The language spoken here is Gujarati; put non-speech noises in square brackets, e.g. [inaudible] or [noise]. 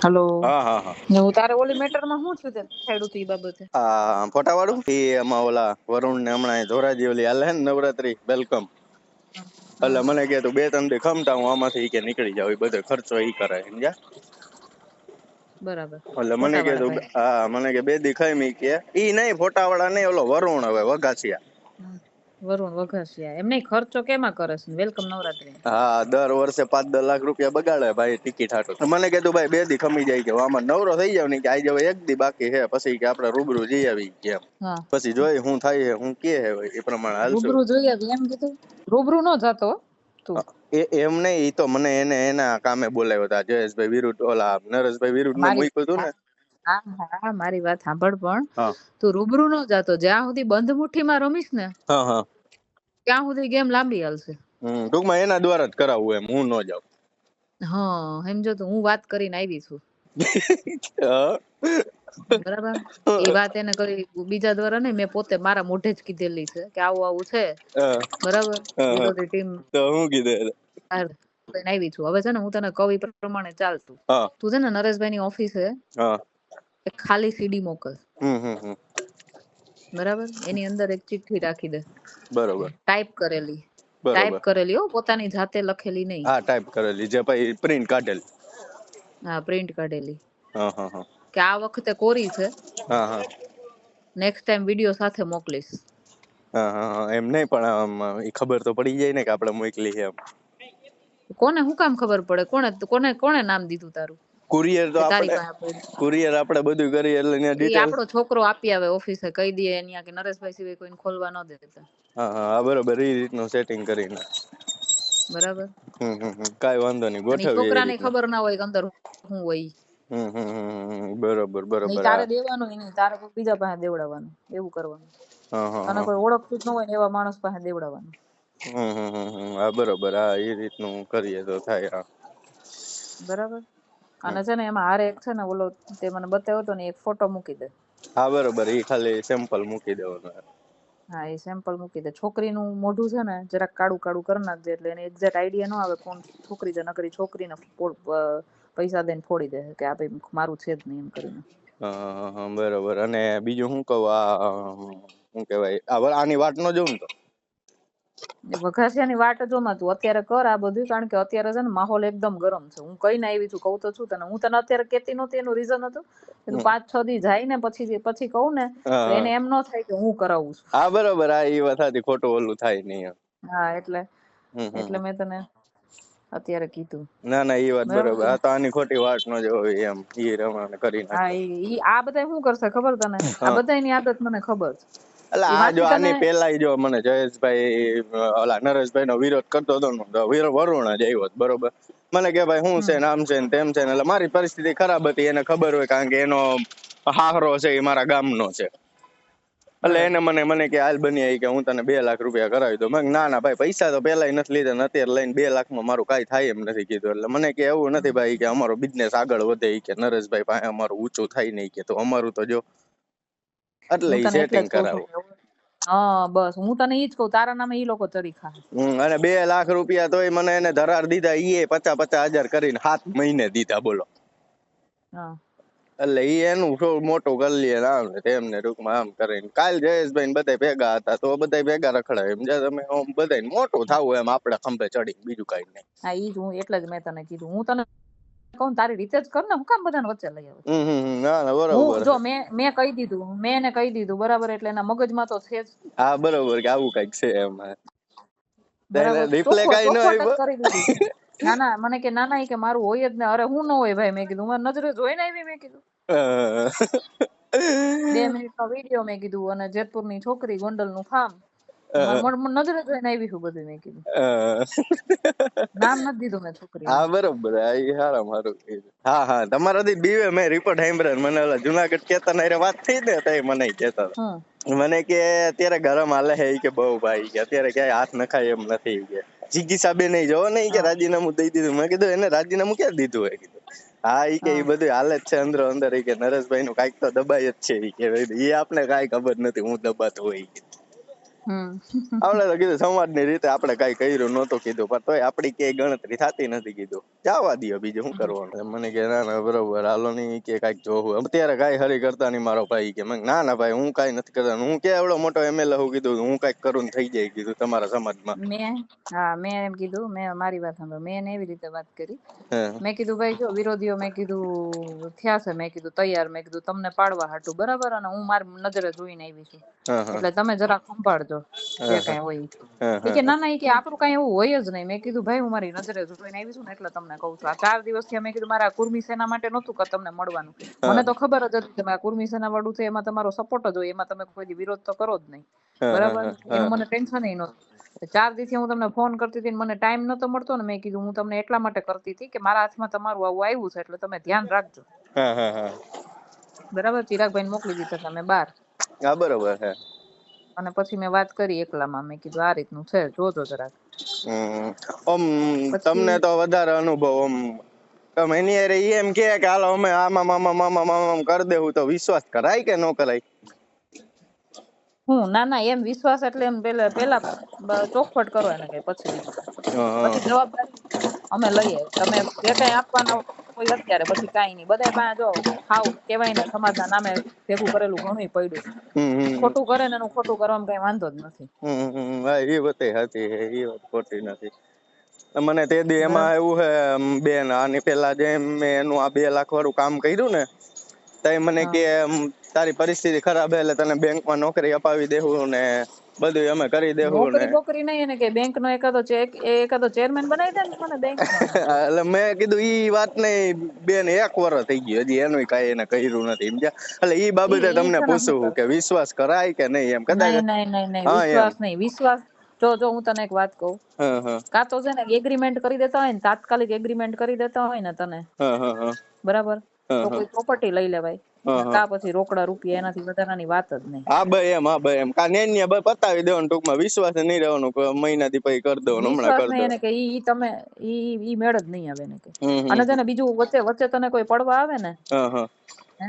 હલો. હા હા હા. હું તારે ઓલી મેટરમાં શું થયું છેડું તું બાબતે? આ ફોટા વાળું એ એમાં ઓલા વરુણ ને હમણાં ધોરાજી ઓલી હાલે ને નવરાત્રી વેલકમ એટલે મને કે તું બે ત્રણ દી ખમતા હું આમાંથી કે નીકળી જાવ એ બધો ખર્ચો ઈ કરે સમજ્યા? બરાબર. એટલે મને કે તું હા મને કે બે દી ખાઈ મી કે. ઈ નહીં ફોટા વાળા નહીં ઓલો વરુણ હવે વગાસિયા હમ. વરુણ વઘાસિયા. એમ નહીં ખર્ચો કેમાં કરે છે? વેલકમ નવરાત્રી. હા દર વર્ષે પાંચ દસ લાખ રૂપિયા બગાડે ભાઈ ટિકિટ હાટુ. મને કીધું ભાઈ બે દી ખમી જાય કે આમાં નવરો થઈ જાવ ને કે આજે જાવ એક દી બાકી છે પછી કે આપણે રૂબરૂ જઈ આવી કે પછી જોઈ હું થાય છે હું કે હે એ પ્રમાણે હાલ રૂબરૂ જોઈ આવી એમ કીધું? રૂબરૂ નો જાતો તું. એ એમ નહીં ઈ તો મને એને એના કામે બોલાવ્યો હતા જયેશભાઈ વિરુદ્ધ ઓલા નરેશભાઈ વિરુદ્ધ ને મૂક્યું હતું ને. હા હા મારી વાત સાંભળ પણ. તું રૂબરૂ નો જાતો જ્યાં સુધી બંધ મુઠ્ઠીમાં રમીશ ને ત્યાં સુધી ગેમ લાંબી હાલશે. ટૂંકમાં એના દ્વારા જ કરાવું એમ હું ન જાઉં. હા સમજો તો હું વાત કરીને આવી છું. [laughs] બરાબર? એ વાત એને કરી બીજા દ્વારા નહીં મેં પોતે મારા મોઢે જ કીધેલી છે કે આવું આવું છે. બરાબર. ટીમ તો હું કીધું આવી છું. હવે છે ને હું તને કવિ પ્રમાણે ચાલતું. તું છે ને નરેશભાઈ ની ઓફિસે ખાલી સીડી મોકલ. હમ હમ હમ. બરાબર? એની અંદર એક ચિઠ્ઠી રાખી દે. બરોબર. ટાઈપ કરેલી. ટાઈપ કરેલી હો પોતાની જાતે લખેલી નહીં. હા ટાઈપ કરેલી જે ભાઈ પ્રિન્ટ કાઢેલી. હા પ્રિન્ટ કાઢેલી. હા હા હા. કે આ વખતે કોરી છે. હા હા. નેક્સ્ટ ટાઈમ વીડિયો સાથે મોકલીશ. હા હા હા. એમ નહીં પણ એ ખબર તો પડી જાય ને કે આપણે મોકલી છે એમ. કોને હું કામ ખબર પડે? કોને કોને કોને નામ દીધું તારું? કુરિયર તો આપણે કુરિયર આપણે બધું કરીએ એટલે એની ડિટેલ આપણો છોકરો આપી આવે ઓફિસે કહી દે અહીંયા કે નરેશભાઈ સિવાય કોઈને ખોલવા ન દેતા હા હા બરોબર. એ રીતનું સેટિંગ કરીને. બરાબર. હમ હમ કાઈ વાંધો નહીં ગોઠવીએ છોકરાને ખબર ના હોય કે અંદર શું હોય હમ હમ બરોબર બરોબર તારે દેવાનું નહીં તારે કોઈ બીજા પાસે દેવડાવવાનું એવું કરવાનું. હા હા અને કોઈ ઓળખતું જ ન હોય ને એવા માણસ પાસે દેવડાવવાનું. હમ હમ હમ હા બરોબર. હા એ રીતનું કરીએ તો થાય હા. બરાબર. અને છે ને એમાં હારે એક છે ને ઓલો તે મને બતાવ્યો તો ને એક ફોટો મૂકી દે. હા બરોબર. એ ખાલી સેમ્પલ મૂકી દેવાનું. હા એ સેમ્પલ મૂકી દે. છોકરીનું મોઢું છે ને જરાક કાળું કાળું કરી નાખજે એટલે એને એક્ઝેક્ટ આઈડિયા ન આવે કોણ છોકરી છે નકરી છોકરીને પૈસા દઈને ફોડી દે કે આ ભાઈ મારું છે જ નહીં એમ કરીને. બરોબર. અને બીજું શું કહું આ શું કહેવાય? આની વાત ન જોઉં તો. એ વઘાસિયાની વાટ જોમાં તું અત્યારે કર આ બધું કારણ કે અત્યારે છે ને માહોલ એકદમ ગરમ છે. હું કઈને આવી છું કહું તો છું તને હું તને અત્યારે કેતી નહોતી એનું રીઝન હતું. એનું પાંચ છ દી જાય ને પછી પછી કહું ને એને એમ ન થાય કે હું કરાવું છું. હા બરોબર આ એ વાત હતી ખોટું ઓલું થાય નહીં હા એટલે એટલે મેં તને અત્યારે કીધું. ના ના એ વાત બરાબર? આ તો આની ખોટી વાત ન જોવી એમ એ રમાણે કરી હા નાખે. ઈ ઈ આ બધા શું કરશે ખબર તને? આ. બધાની આદત મને ખબર છે. ઈ આ જો આની પેલા જો મને જયેશભાઈ ઓલા નરેશભાઈ નો વિરોધ કરતો હતો વરુણ જ આવ્યો બરોબર? મને કે ભાઈ શું છે ને આમ છે ને તેમ છે ને એટલે મારી પરિસ્થિતિ ખરાબ હતી એને ખબર હોય કારણ કે એનો હાહરો છે એ મારા ગામનો છે. એટલે એને મને મને કે હાલ બની કે હું તને બે લાખ રૂપિયા કરાવી દઉં. મેં ના ના ભાઈ પૈસા તો પેલા નથી લીધા ને અત્યારે લઈને બે લાખમાં મારું કાંઈ થાય એમ નથી કીધું. એટલે મને કે એવું નથી ભાઈ કે અમારો બિઝનેસ આગળ વધે કે નરેશભાઈ પાસે અમારું ઊંચું થાય નહીં કે તો અમારું તો જો એટલે ઈ સેટિંગ કરાવું. હા બસ. હું તને ઈ જ કહું તારા નામે ઈ લોકો ચરી ખાય. હમ, અને બે લાખ રૂપિયા તોય મને એને ધરાર દીધા ઈ પચાસ પચાસ હજાર કરીને સાત મહિને દીધા બોલો. હા. એટલે ઈ એનું થોડું મોટું કરી લે આમ ને તેમ ટૂંકમાં આમ કરીને. કાલ જયેશભાઈ ને બધા ભેગા હતા તો બધા ભેગા રખડાય. એમ જ્યાં તમે આમ બધાય મોટું થાવું એમ આપણે ખંભે ચડી બીજું કઈ નહીં. હા ઈ જ હું એટલે જ મેં તને કીધું. હું તને કહું તારી રીતે જ કર ને હું કામ બધાને વચ્ચે લઈ આવું ના ના બરાબર. જો મેં મેં કહી દીધું મેં એને કહી દીધું બરાબર એટલે એના મગજમાં તો છે જ. હા બરાબર કે આવું કંઈક છે એમ. રિપ્લે કઈ ન આવ્યો ના ના મને કે ના ના કે મારું હોય જ ને અરે હું ન હોય ભાઈ મેં કીધું મારી નજરે જોઈને આવી મેં કીધું. બે મિનિટનો વીડિયો મેં કીધું અને જેતપુરની છોકરી ગોંડલનું ફાર્મ. મારી નજરે જોઈને આવી છું બધું મેં કીધું. નામ નથી દીધું મેં છોકરી હા બરોબર. હા હારા મારું હા હા તમારાથી બીવે મેં રિપોર્ટ સાંભળ્યો મને ઓલા જુનાગઢ કેતા ને વાત થઈ ને મને. હમ. મને કે અત્યારે ગરમ હાલે છે કે બહુ ભાઈ કે અત્યારે ક્યાંય હાથ નખાય એમ નથી કે. જીગી સાબે નહીં જોવો ને કે હા. રાજીનામું દઈ દીધું. મેં કીધું એને રાજીનામું ક્યાં દીધું હોય? કીધું હા ઈ કે ઈ બધું હાલે જ છે અંદર અંદર. ઈ કે નરેશભાઈ નું કંઈક તો દબાય જ છે ઈ કે. ઈ આપને કાંઈ ખબર નથી હું દબાતો હોય આપણે તો કીધું સમાજની રીતે આપણે કઈ કર્યું નહોતું કીધું પણ તોય આપડી ક્યાંય ગણતરી થતી નથી કીધું. જવા દ્યો બીજું શું કરવાનું? મને કે ના ના બરોબર હાલો નહીં કે કાંઈક જોવું. અત્યારે કાંઈ હરી કરતા નહીં મારો ભાઈ કે મને ના ના ભાઈ હું કાંઈ નથી કરતા. હું કે એવડો મોટો એમએલએ હું કીધું હું કાંઈક કરું થઈ જાય કીધું તમારા સમાજમાં. મેં હા મેં એમ કીધું મેં મારી વાત સાંભળો મેં એને એવી રીતે વાત કરી. મેં કીધું ભાઈ જો વિરોધીઓ મેં કીધું થયા છે મેં કીધું તૈયાર મેં કીધું તમને પાડવા હાટું બરાબર? અને હું મારી નજરે જોઈને આવી છું. એટલે તમે જરા સંભાળજો જે કઈ હોય કે ના ના કે આપણું કઈ એવું હોય જ નહીં. મેં કીધું ભાઈ હું મારી નજરે જોઈને આવી છું ને એટલે તમને કહું છું. આ ચાર દિવસથી અમે કીધું મારા કુર્મી સેના માટે નહોતું કે તમને મળવાનું. મને તો ખબર જ હતી તમે આ કુર્મી સેના વાળું છે એમાં તમારો સપોર્ટ જ હોય. એમાં તમે કોઈ વિરોધ તો કરો જ નહીં. બરાબર? એનું મને ટેન્શન નહોતું. ચાર દિવસથી હું તમને ફોન કરતી હતી મને ટાઈમ નતો મળતો ને મેં કીધું હું તમને એટલા માટે કરતી હતી કે મારા હાથમાં તમારું આવું આવ્યું છે એટલે તમે ધ્યાન રાખજો. બરાબર? ચિરાગભાઈ મોકલી દીધા તમે બાર હા બરોબર છે અને પછી મેં વાત કરી એકલામાં. મેં કીધું આ રીતનું છે જોજો જરાક. ઓમ તમને તો વધારે અનુભવ ઓમ તમે એની અરે એમ કે કે હાલો અમે આમાં મામા મામા મામા કરી દેવું. તો વિશ્વાસ કરાય કે ન કરાય? હું? ના ના એમ વિશ્વાસ એટલે એમ પેલા પેલા ચોખવટ કરો એને કઈ પછી પછી જવાબદારી અમે લઈએ. તમે જે કઈ આપવાના હોય અત્યારે પછી કાંઈ નહીં. બધા પાસે જો હાવ કેવાય ને સમાજના નામે ભેગું કરેલું ઘણું પડ્યું. ખોટું કરે ને એનું ખોટું કરવામાં કઈ વાંધો જ નથી. એ વાત સાચી એ વાત ખોટી નથી. મને તે દી એમાં એવું હે બેન આની પેલા જે મેં એનું આ બે લાખ વાળું કામ કર્યું ને તઈ મને કે તારી પરિસ્થિતિ ખરાબ હે એટલે તને બેંકમાં નોકરી અપાવી દેવું ને બધું અમે કરી દેવું નોકરી બોકરી નહીં એને કે બેંક નો એકાદો ચેક એકાદો ચેરમેન બનાવી દે ને મને બેંક [laughs] એટલે મેં કીધું ઈ વાત નહીં બેન એક વર્ષ થઈ ગયું હજી એનું કાંઈ એને કર્યું નથી સમજ્યા? એટલે ઈ બાબતે તમને પૂછું કે વિશ્વાસ કરાય કે નહીં એમ કદાચ નહીં નહીં નહીં. વિશ્વાસ નહીં વિશ્વાસ. જો જો હું તને એક વાત કહું. કાં તો છે ને એગ્રીમેન્ટ કરી દેતા હોય ને તાત્કાલિક એગ્રીમેન્ટ કરી દેતા હોય ને તને. બરાબર? તો કોઈ પ્રોપર્ટી લઈ લેવાય. કા પછી રોકડા રૂપિયા એનાથી વધારાની વાત જ નહીં. હા બે એમ હા બે એમ. કા નેન્ય ભાઈ પતાવી દેવાનું ટૂંકમાં. વિશ્વાસ નહીં રહેવાનું કે મહિનાથી પછી કરી દેવાનું હમણાં કરી દેવાનું. કે ઈ તમે ઈ ઈ મેળ જ નહીં આવે ને કે. અને તને બીજું વચ્ચે વચ્ચે તને કોઈ પડવા આવે ને? હા. હે?